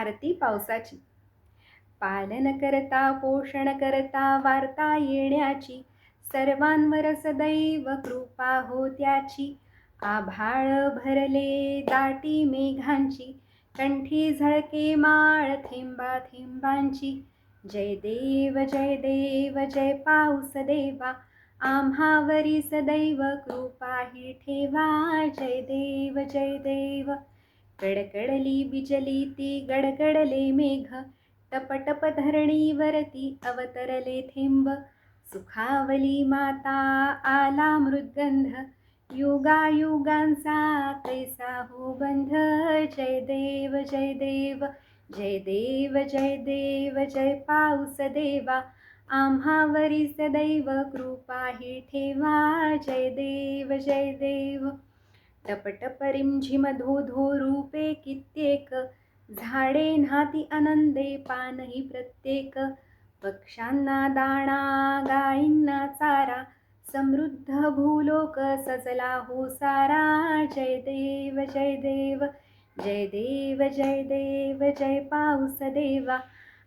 आरती पावसाची. पालन करता पोषण करता वार्ता येण्याची सर्वांवर सदैव कृपा हो त्याची. आभाळ भरले दाटी मेघांची कंठी झळके माळ थेंबा थेंबांची. जय देव जय देव जय पाऊस देवा आम्हावरी सदैव कृपा ही ठेवा. जय देव जय देव कडकडली बिजली ती गडगडले मेघ टपटप धरणीवरती अवतरले थेंब. सुखावली माता आला मृदगंध युगायुगांचा कैसा हो बंध. जय देव जय देव जय देव जय देव जय पाऊस देवा. आम्हावरी सदैव कृपा ही ठेवा. जय देव जय देव. टपटप धो रूपे कित्येक झाडे नाती आनंदे पानही प्रत्येक. पक्ष्यांना दाणा गायींना चारा समृद्ध भूलोक सजला हो सारा. जय देव जय देव जय देव जय देव जय पाऊस देवा.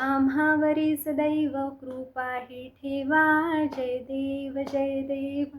आम्हावरी सदैव कृपा ही ठेवा. जय देव जय देव.